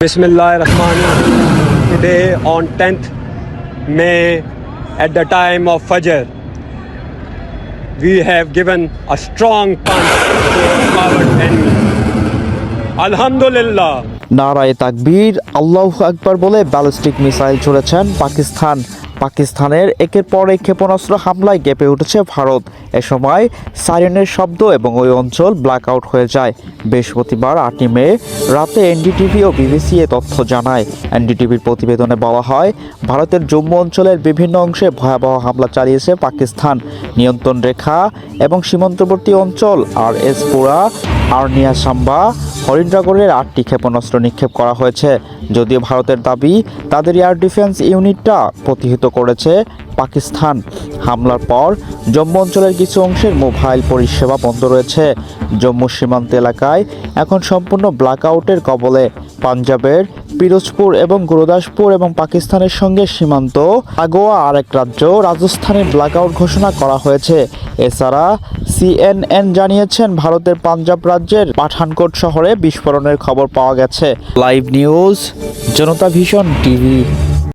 Bismillah Rahman Today on 10th May at the time of Fajr we have given a strong punch to our enemy. Alhamdulillah নারায় তাকবীর আল্লাহ আকবার বলে ballistic missile ছুড়েছেন Pakistan পাকিস্তানের একের পর এক ক্ষেপণাস্ত্র হামলায় কেঁপে উঠেছে ভারত। এ সময় সাইরেনের শব্দ এবং ওই অঞ্চল ব্ল্যাক আউট হয়ে যায়। বৃহস্পতিবার আটই মে রাতে এনডিটিভি ও বিবিসি এ তথ্য জানায়। এনডিটিভির প্রতিবেদনে বলা হয়, ভারতের জম্মু অঞ্চলের বিভিন্ন অংশে ভয়াবহ হামলা চালিয়েছে পাকিস্তান। নিয়ন্ত্রণ রেখা এবং সীমান্তবর্তী অঞ্চল, আর এসপুরা আর্নিয়া সাম্বা হরিদ্রাগরের আটটি ক্ষেপণাস্ত্র নিক্ষেপ করা হয়েছে। যদিও ভারতের দাবি, তাদের এয়ার ডিফেন্স ইউনিটটা প্রতিহিত করেছে পাকিস্তান। হামলার পর জম্মু অঞ্চলের কিছু অংশের মোবাইল পরিষেবা বন্ধ রয়েছে। জম্মু সীমান্ত এলাকায়। এখন সম্পূর্ণ ব্ল্যাকআউটের কবলে। পাঞ্জাবের পিরোজপুর এবং গুরুদাসপুর এবং পাকিস্তানের সঙ্গে সীমান্ত। আগোয়া আরেক রাজ্য রাজস্থানের ব্ল্যাকআউট ঘোষণা করা হয়েছে। এছাড়া সিএনএন জানিয়েছেন, ভারতের পাঞ্জাব রাজ্যের পাঠানকোট শহরে বিস্ফোরণের খবর পাওয়া গেছে। Live news Janata vision TV.